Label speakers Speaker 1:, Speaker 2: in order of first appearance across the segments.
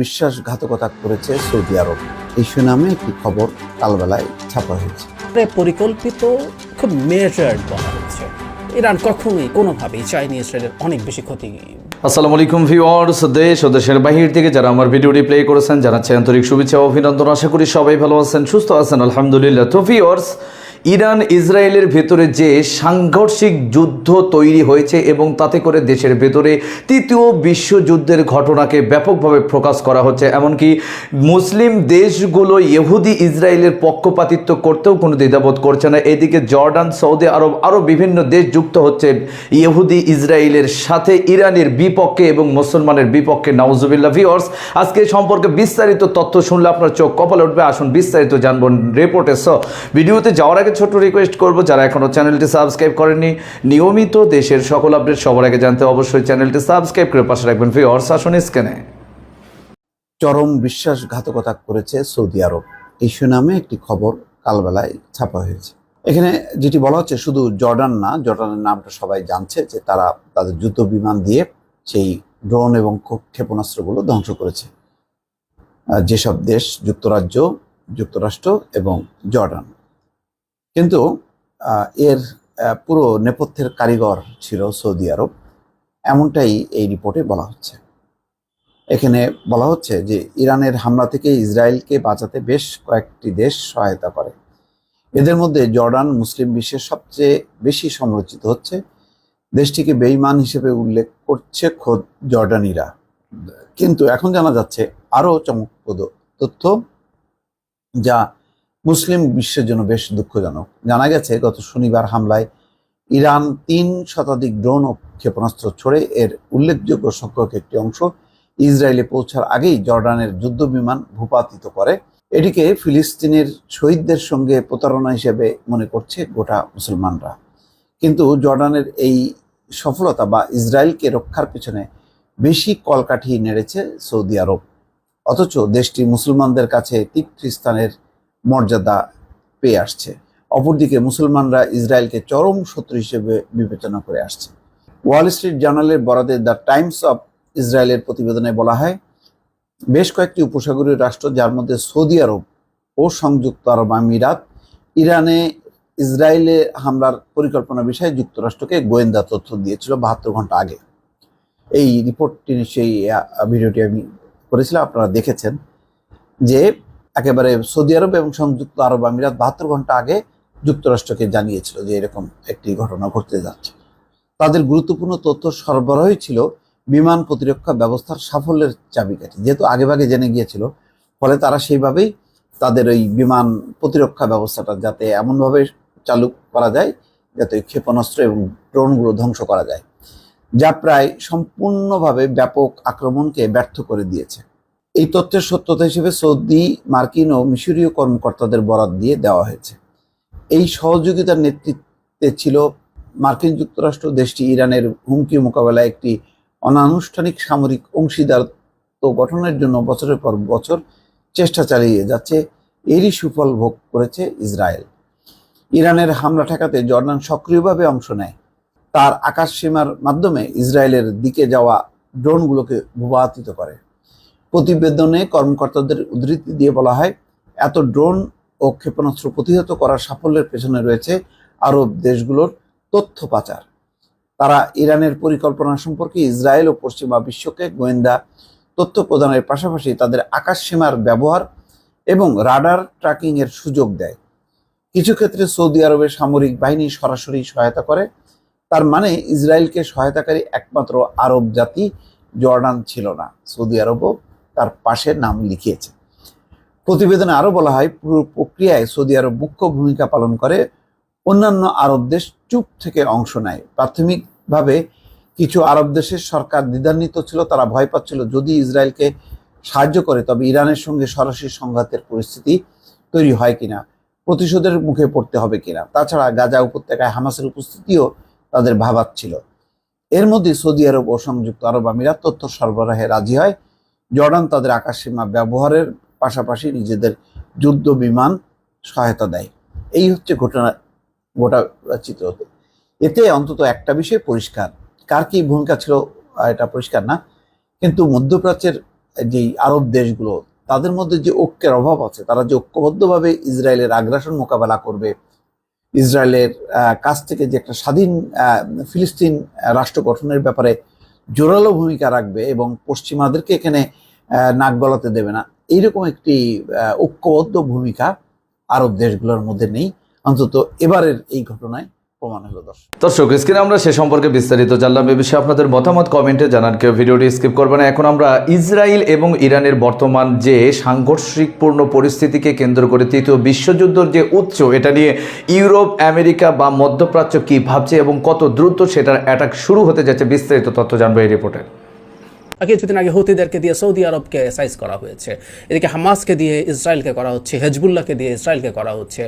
Speaker 1: বিশ্বাসঘাতকতা করেছে সৌদি আরব। এই সুনামে একটি খবর কালবেলায় ছাপা হয়েছে।
Speaker 2: পরিকল্পিত খুব মেজার্ড বলা হচ্ছে। ইরান কখনোই কোনোভাবেই চায়নি ইসরায়েলের অনেক বেশি ক্ষতি।
Speaker 3: আসসালামু আলাইকুম ভিউয়ার্স দেশ ও দেশের বাহির থেকে যারা আমার ভিডিওটি প্লে করেছেন জানাচ্ছি আন্তরিক শুভেচ্ছা ও অভিনন্দন। আশা করি সবাই ভালো আছেন সুস্থ আছেন। আলহামদুলিল্লাহ। তো ভিউয়ার্স ইরান ইসরায়েলের ভেতরে যে সাংঘর্ষিক যুদ্ধ তৈরি হয়েছে এবং তাতে করে দেশের ভেতরে তৃতীয় বিশ্বযুদ্ধের ঘটনাকে ব্যাপকভাবে প্রকাশ করা হচ্ছে, এমনকি মুসলিম দেশগুলো ইহুদি ইসরায়েলের পক্ষপাতিত্ব করতেও কোনো দ্বিধাবোধ করছে না। এদিকে জর্ডান, সৌদি আরব আরও বিভিন্ন দেশ যুক্ত হচ্ছে ইহুদি ইসরায়েলের সাথে, ইরানের বিপক্ষে এবং মুসলমানের বিপক্ষে। নাউজুবিল্লাহ ভিওর্স আজকে সম্পর্কে বিস্তারিত তথ্য শুনলে আপনার চোখ কপালে উঠবে। আসুন বিস্তারিত জানব রিপোর্টে। ভিডিওতে যাওয়ার আগে ছোট্ট রিকোয়েস্ট করব, যারা এখনও চ্যানেলটি সাবস্ক্রাইব করেননি, নিয়মিত দেশের সকল আপডেট সবার আগে জানতে অবশ্যই চ্যানেলটি সাবস্ক্রাইব করে পাশে রাখবেন ভিওর্স আসুন স্ক্যানে
Speaker 1: চরম বিশ্বাসঘাতকতা করেছে সৌদি আরব। এই সুনামে একটি খবর কালবেলায় ছাপা হয়েছে। এখানে যেটি বলা হচ্ছে, শুধু জর্ডান না, জর্ডানের নামটা সবাই জানছে যে তারা তাদের যুদ্ধ বিমান দিয়ে সেই ড্রোন এবং ক্ষে- ক্ষেপণাস্ত্রগুলো ধ্বংস করেছে। যেসব দেশ, যুক্তরাজ্য, যুক্তরাষ্ট্র এবং জর্ডান। কিন্তু এর পুরো নেপথ্যের কারিগর ছিল সৌদি আরব। এমনটাই এই রিপোর্টে বলা হচ্ছে। এখানে বলা হচ্ছে যে, ইরানের হামলা থেকে ইসরায়েলকে বাঁচাতে বেশ কয়েকটি দেশ সহায়তা করে। এদের মধ্যে জর্ডান, মুসলিম বিশ্বের সবচেয়ে বেশি সমালোচিত হচ্ছে। দেশটিকে বেইমান হিসেবে উল্লেখ করছে খোদ জর্ডানিরা। কিন্তু এখন জানা যাচ্ছে আরও চমকপ্রদ তথ্য, যা মুসলিম বিশ্বের জন্য বেশ দুঃখজনক। জানা গেছে, গত শনিবার হামলায় ইরান তিন শতাধিক ড্রোন ও ক্ষেপণাস্ত্র ছড়ে এর উল্লেখযোগ্য সংখ্যক একটি অংশ ইসরায়েলে পৌঁছার আগেই জর্ডানের যুদ্ধ বিমান ভূপাতিত করে। এটিকে ফিলিস্তিনের শহীদদের সঙ্গে প্রতারণা হিসেবে মনে করছে গোটা মুসলমানরা। কিন্তু জর্ডানের এই সফলতা বা ইসরায়েলকে রক্ষার পেছনে বেশি কলকাঠি নেড়েছে সৌদি আরব। অথচ দেশটি মুসলমানদের কাছে তীর্থস্থানের মর্যাদা পেয়ে আসছে। অপরদিকে মুসলমানরা ইসরায়েলকে চরম শত্রু হিসেবে বিবেচনা করে আসছে। ওয়াল স্ট্রিট জার্নালের বরাদে দ্য টাইমস অফ ইসরায়েলের প্রতিবেদনে বলা হয়, বেশ কয়েকটি উপসাগরীয় রাষ্ট্র, যার মধ্যে সৌদি আরব ও সংযুক্ত আরব আমিরাত, ইরানে ইসরায়েলে হামলার পরিকল্পনা বিষয়ে যুক্তরাষ্ট্রকে গোয়েন্দা তথ্য দিয়েছিল বাহাত্তর ঘণ্টা আগে। এই রিপোর্টটি সেই ভিডিওটি আমি করেছিলাম, আপনারা দেখেছেন যে একেবারে সৌদি আরব এবং সংযুক্ত আরব আমিরাত বাহাত্তর ঘণ্টা আগে যুক্তরাষ্ট্রকে জানিয়েছিল যে এরকম একটি ঘটনা ঘটতে যাচ্ছে। তাদের গুরুত্বপূর্ণ তথ্য সরবরাহই ছিল বিমান প্রতিরক্ষা ব্যবস্থার সাফল্যের চাবিকাঠি। যেহেতু আগেভাগে জেনে গিয়েছিল, ফলে তারা সেইভাবেই তাদের ওই বিমান প্রতিরক্ষা ব্যবস্থাটা যাতে এমনভাবে চালু করা যায়, যাতে ক্ষেপণাস্ত্র এবং ড্রোনগুলো ধ্বংস করা যায়। যা প্রায় সম্পূর্ণভাবে ব্যাপক আক্রমণকে ব্যর্থ করে দিয়েছে। এই তথ্যের সত্যতা হিসেবে সৌদি, মার্কিন ও মিশরীয় কর্মকর্তাদের বরাত দিয়ে দেওয়া হয়েছে। এই সহযোগিতার নেতৃত্বে ছিল মার্কিন যুক্তরাষ্ট্র, দেশটি ইরানের হুমকি মোকাবেলায় একটি অনানুষ্ঠানিক সামরিক অংশীদারত্ব গঠনের জন্য বছরের পর বছর চেষ্টা চালিয়ে যাচ্ছে, এরই সুফল ভোগ করেছে ইসরায়েল। ইরানের হামলা ঠেকাতে জর্ডান সক্রিয়ভাবে অংশ নেয়। তার আকাশ সীমার মাধ্যমে ইসরায়েলের দিকে যাওয়া ড্রোনগুলোকে ভূপাতিত করে। প্রতিবেদনে কর্মকর্তাদের উদ্ধৃতি দিয়ে বলা হয়, এত ড্রোন ও ক্ষেপণাস্ত্র প্রতিহত করার সাফল্যের পেছনে রয়েছে আরব দেশগুলোর তথ্য পাচার। তারা ইরানের পরিকল্পনা সম্পর্কে ইসরায়েল ও পশ্চিমা বিশ্বকে গোয়েন্দা তথ্য প্রদানের পাশাপাশি তাদের আকাশ সীমার ব্যবহার এবং রাডার ট্র্যাকিং এর সুযোগ দেয়। কিছু ক্ষেত্রে সৌদি আরবের সামরিক বাহিনী সরাসরি সহায়তা করে, তার মানে ইসরায়েলকে সহায়তাকারী একমাত্র আরব জাতি জর্ডান ছিল না। সৌদি আরবও তার পাশে নাম লিখিয়েছে। প্রতিবেদনে আরও বলা হয়, পুরো প্রক্রিয়ায় সৌদি আরব মুখ্য ভূমিকা পালন করে, অন্যান্য আরব দেশ চুপ থেকে অংশ নেয়। প্রাথমিকভাবে কিছু আরব দেশের সরকার দ্বিধান্বিত ছিল, তারা ভয় পাচ্ছিল, যদি ইসরায়েলকে সাহায্য করে, তবে ইরানের সঙ্গে সরাসরি সংঘাতের পরিস্থিতি তৈরি হয় কিনা, প্রতিশোধের মুখে পড়তে হবে কিনা। তাছাড়া গাজা উপত্যকায় হামাসের উপস্থিতিও তাদের ভাবাচ্ছিল। এর মধ্যে সৌদি আরব ও সংযুক্ত আরব আমিরাত তথ্য সরবরাহে রাজি হয়। জর্ডান তাদের আকাশসীমা ব্যবহারের পাশাপাশি নিজেদের যুদ্ধ বিমান সহায়তা দেয়। এই হচ্ছে ঘটনা, গোটা চিত্র এতে অন্তত একটা বিষয় পরিষ্কার। কার কি ভূমিকা ছিল এটা পরিষ্কার না। কিন্তু মধ্যপ্রাচ্যের যেই আরব দেশগুলো, তাদের মধ্যে যে ঐক্যের অভাব আছে, তারা যে ঐক্যবদ্ধভাবে ইসরায়েলের আগ্রাসন মোকাবেলা করবে, ইসরায়েলের কাছ থেকে যে একটা স্বাধীন ফিলিস্তিন রাষ্ট্র গঠনের ব্যাপারে জোরালো ভূমিকা রাখবে এবং পশ্চিমাদেরকে এখানে নাক গলাতে দেবে না। এইরকম একটি ঐক্যবদ্ধ ভূমিকা আরব দেশগুলোর মধ্যে নেই। অন্তত এবারের এই ঘটনায় দর্শক।
Speaker 3: স্ক্রিনে আমরা সে সম্পর্কে বিস্তারিত জানলাম। এ বিষয়ে আপনাদের মতামত কমেন্টে জানান, কেউ ভিডিওটি স্কিপ করবে না। এখন আমরা ইসরায়েল এবং ইরানের বর্তমান যে সাংঘর্ষিকপূর্ণ পরিস্থিতিকে কেন্দ্র করে তৃতীয় বিশ্বযুদ্ধের যে উচ্চ এটা নিয়ে ইউরোপ, আমেরিকা বা মধ্যপ্রাচ্য কি ভাবছে এবং কত দ্রুত সেটার অ্যাটাক শুরু হতে যাচ্ছে বিস্তারিত তথ্য জানব এই রিপোর্টে।
Speaker 2: কিছুদিন আগে হুতিদেরকে দিয়ে সৌদি আরবকে সাইজ করা হয়েছে। এদিকে হামাসকে দিয়ে ইসরায়েলকে করা হচ্ছে, হেজবুল্লাহকে দিয়ে ইসরায়েলকে করা হচ্ছে।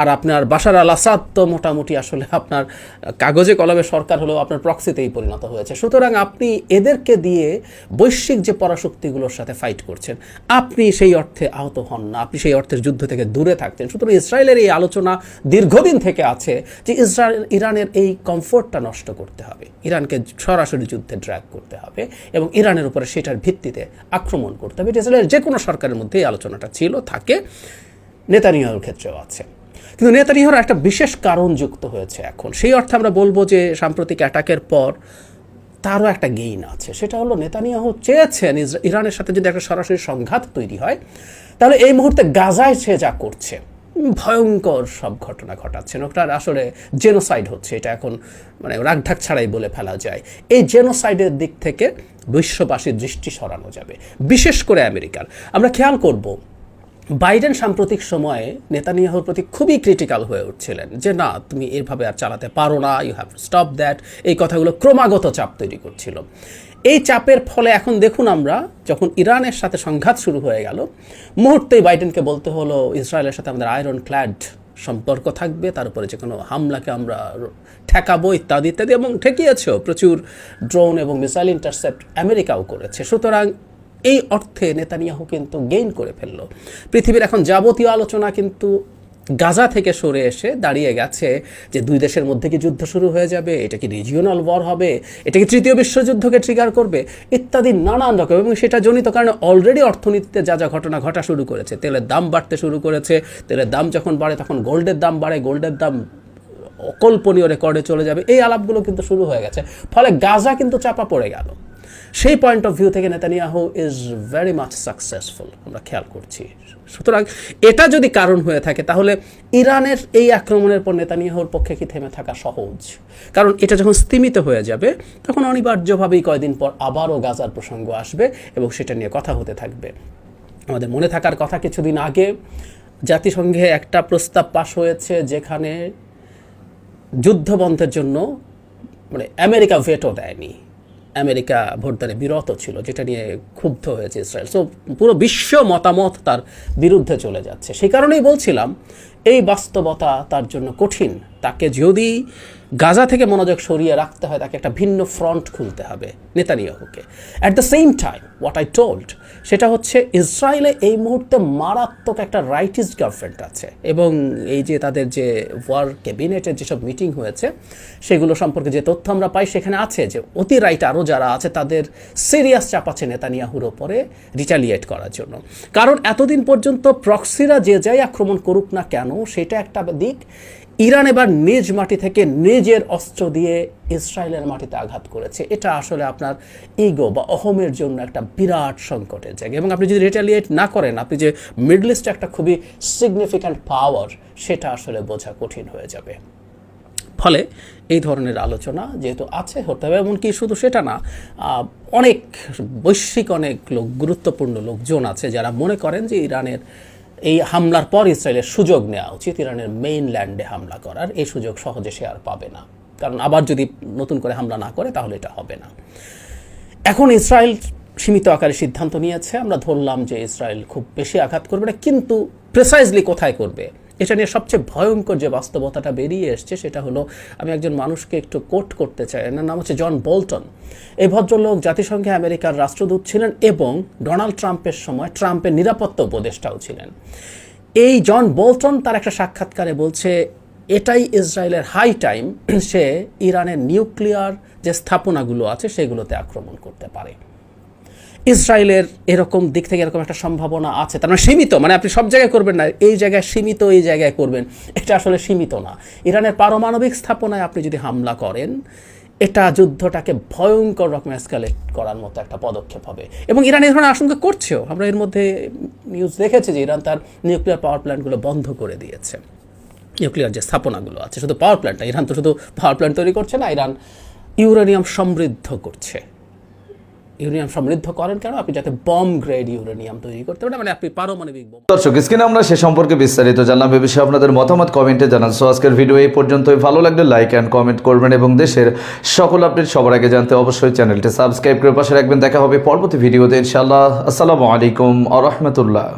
Speaker 2: আর আপনার বাশার আল আসাদ তো মোটামুটি আসলে আপনার কাগজে কলমে সরকার হলেও আপনার প্রক্সিতেই পরিণত হয়েছে। সুতরাং আপনি এদেরকে দিয়ে বৈশ্বিক যে পরাশক্তিগুলোর সাথে ফাইট করছেন, আপনি সেই অর্থে আহত হন না, আপনি সেই অর্থের যুদ্ধ থেকে দূরে থাকতেন। সুতরাং ইসরায়েলের এই আলোচনা দীর্ঘদিন থেকে আছে যে ইসরায়েল, ইরানের এই কমফোর্টটা নষ্ট করতে হবে। ইরানকে সরাসরি যুদ্ধে ড্র্যাগ করতে হবে এবং ইরানের উপরে সেটার ভিত্তিতে আক্রমণ করতে হবে। ইসরায়েলের যে কোনো সরকারের মধ্যেই আলোচনাটা ছিল, থাকে। নেতানিয়াহুর ক্ষেত্রেও আছে। কিন্তু নেতানিয়াহুর একটা বিশেষ কারণ যুক্ত হয়েছে এখন। সেই অর্থে আমরা বলব যে, সাম্প্রতিক অ্যাটাকের পর তারও একটা গেইন আছে। সেটা হলো নেতানিয়াহু চেয়েছেন ইরানের সাথে যদি একটা সরাসরি সংঘাত তৈরি হয়, তাহলে এই মুহূর্তে গাজায় সে যা করছে, ভয়ঙ্কর সব ঘটনা ঘটাচ্ছেন ওটার আসলে জেনোসাইড হচ্ছে। এটা এখন মানে রাগঢাক ছাড়াই বলে ফেলা যায়। এই জেনোসাইডের দিক থেকে বিশ্ববাসীর দৃষ্টি সরানো যাবে। বিশেষ করে আমেরিকার আমরা খেয়াল করব, বাইডেন সাম্প্রতিক সময়ে নেতানিয়াহুর প্রতি খুবই ক্রিটিক্যাল হয়ে উঠছিলেন যে, না, তুমি এভাবে আর চালাতে পারো না ইউ হ্যাভ স্টপ দ্যাট এই কথাগুলো ক্রমাগত চাপ তৈরি করছিল। এই চাপের ফলে এখন দেখুন আমরা, যখন ইরানের সাথে সংঘাত শুরু হয়ে গেল, মুহূর্তেই বাইডেনকে বলতে হলো, ইসরায়েলের সাথে আমাদের আয়রন ক্ল্যাড সম্পর্ক থাকবে, তারপরে যে কোনো হামলাকে আমরা ঠেকাবো ইত্যাদি ইত্যাদি এবং ঠেকিয়েছেও। প্রচুর ড্রোন এবং মিসাইল ইন্টারসেপ্ট আমেরিকাও করেছে। সুতরাং এই অর্থে নেতানিয়াহু কিন্তু গেইন করে ফেলল। পৃথিবীর এখন যাবতীয় আলোচনা কিন্তু গাজা থেকে সরে এসে দাঁড়িয়ে গেছে যে দুই দেশের মধ্যে কি যুদ্ধ শুরু হয়ে যাবে, এটা কি রিজিওনাল ওয়ার হবে, এটা কি তৃতীয় বিশ্বযুদ্ধকে ট্রিগার করবে, ইত্যাদি নানান রকম এবং সেটা জনিত কারণে অলরেডি অর্থনীতিতে যা যা ঘটনা ঘটা শুরু করেছে, তেলের দাম বাড়তে শুরু করেছে, তেলের দাম যখন বাড়ে তখন গোল্ডের দাম বাড়ে গোল্ডের দাম অকল্পনীয় রেকর্ডে চলে যাবে, এই আলাপগুলো কিন্তু শুরু হয়ে গেছে, ফলে গাজা কিন্তু চাপা পড়ে গেল। সেই পয়েন্ট অফ ভিউ থেকে Netanyahu is very much successful আমরা খেয়াল করছি। সুতরাং এটা যদি কারণ হয়ে থাকে, তাহলে ইরানের এই আক্রমণের পর নেতানিয়াহুর পক্ষে কি থেমে থাকা সহজ? কারণ এটা যখন স্তিমিত হয়ে যাবে, তখন অনিবার্যভাবেই কয়দিন পর আবারও গাজার প্রসঙ্গ আসবে এবং সেটা নিয়ে কথা হতে থাকবে। আমাদের মনে থাকার কথা, কিছুদিন আগে জাতিসংঘে একটা প্রস্তাব পাশ হয়েছে যেখানে যুদ্ধবন্ধের জন্য মানে আমেরিকা ভেটো দেয়নি। আমেরিকা ভোটদানে বিরত ছিল, যেটা নিয়ে ক্ষুব্ধ হয়েছে ইসরায়েল। সো পুরো বিশ্ব মতামত তার বিরুদ্ধে চলে যাচ্ছে। সেই কারণেই বলছিলাম, এই বাস্তবতা তার জন্য কঠিন। তাকে যদি গাজা থেকে মনোযোগ সরিয়ে রাখতে হয়, তাকে একটা ভিন্ন ফ্রন্ট খুলতে হবে নেতানিয়াহুকে। At the same time what I told সেটা হচ্ছে ইসরায়েলে এই মুহূর্তে মারাত্মক একটা রাইটিস্ট গভর্নমেন্ট আছে এবং এই যে তাদের যে ওয়ার ক্যাবিনেটের যেসব মিটিং হয়েছে, সেগুলো সম্পর্কে যে তথ্য আমরা পাই সেখানে আছে যে অতি রাইট আরও যারা আছে, তাদের সিরিয়াস চাপ আছে নেতানিয়াহুর ওপরে রিটালিয়েট করার জন্য। কারণ এতদিন পর্যন্ত প্রক্সিরা যে যাই আক্রমণ করুক না কেন, সেটা একটা দিক। ইরান এবার নিজ মাটি থেকে নিজের অস্ত্র দিয়ে ইসরায়েলের মাটিতে আঘাত করেছে। এটা আসলে আপনার ইগো বা অহমের জন্য একটা বিরাট সংকটের জায়গা। এবং আপনি যদি রিটালিয়েট না করেন, আপনি যে মিডল ইস্টে একটা খুবই সিগনিফিক্যান্ট পাওয়ার সেটা আসলে বোঝা কঠিন হয়ে যাবে। ফলে এই ধরনের আলোচনা যেহেতু আছে, হতে হবে, এমনকি শুধু সেটা না অনেক বৈশ্বিক, অনেক লোক, গুরুত্বপূর্ণ লোকজন আছে যারা মনে করেন যে ইরানের এই হামলার পর ইসরায়েলের সুযোগ নেওয়া উচিত। ইরানের মেইন ল্যান্ডে হামলা করার। এই সুযোগ সহজে সে আর পাবে না। কারণ আবার যদি নতুন করে হামলা না করে, তাহলে এটা হবে না। এখন ইসরায়েল সীমিত আকারে সিদ্ধান্ত নিয়েছে। আমরা ধরলাম যে ইসরায়েল খুব বেশি আঘাত করবে না, কিন্তু প্রেসাইজলি কোথায় করবে? এটা নিয়ে সবচেয়ে ভয়ঙ্কর যে বাস্তবতাটা বেরিয়ে এসছে সেটা হলো, আমি একজন মানুষকে একটু কোট করতে চাই। এনার নাম হচ্ছে জন বোল্টন। এই ভদ্রলোক জাতিসংঘে আমেরিকার রাষ্ট্রদূত ছিলেন এবং ডোনাল্ড ট্রাম্পের সময় ট্রাম্পের নিরাপত্তা উপদেষ্টাও ছিলেন। এই জন বোল্টন তার একটা সাক্ষাৎকারে বলছে, এটাই ইসরায়েলের হাই টাইম সে ইরানের নিউক্লিয়ার যে স্থাপনাগুলো আছে সেগুলোতে আক্রমণ করতে পারে। ইসরায়েলের এরকম দিক থেকে এরকম একটা সম্ভাবনা আছে। তার মানে সীমিত মানে আপনি সব জায়গায় করবেন না, এই জায়গায় সীমিত, এই জায়গায় করবেন। এটা আসলে সীমিত না। ইরানের পারমাণবিক স্থাপনায় আপনি যদি হামলা করেন, এটা যুদ্ধটাকে ভয়ঙ্কর রকম এসকালেট করার মতো একটা পদক্ষেপ হবে। এবং ইরান এই ধরনের আশঙ্কা করছেও। আমরা এর মধ্যে নিউজ দেখেছি যে ইরান তার নিউক্লিয়ার পাওয়ার প্ল্যান্টগুলো বন্ধ করে দিয়েছে। নিউক্লিয়ার যে স্থাপনাগুলো আছে, শুধু পাওয়ার প্ল্যান্ট ইরান তো শুধু পাওয়ার প্ল্যান্ট তৈরি করছে না, ইরান ইউরেনিয়াম সমৃদ্ধ করছে। ইউরেনিয়াম সমৃদ্ধ করেন কেন? আপনি যাতে বম গ্রেড ইউরেনিয়াম তৈরি করতে পারেন মানে আপনি পারমাণবিক বোমা
Speaker 3: দর্শক, স্ক্রিনে আমরা সে সম্পর্কে বিস্তারিত জানলাম। এ বিষয়ে আপনাদের মতামত কমেন্টে জানান। সো আজকের ভিডিও এই পর্যন্তই। ভালো লাগলে লাইক অ্যান্ড কমেন্ট করবেন এবং দেশের সকল আপডেট সবার আগে জানতে অবশ্যই চ্যানেলটি সাবস্ক্রাইব করে পাশে রাখবেন। দেখা হবে পরবর্তী ভিডিওতে, ইনশাআল্লাহ। আসসালামু আলাইকুম আ রহমতুল্লাহ।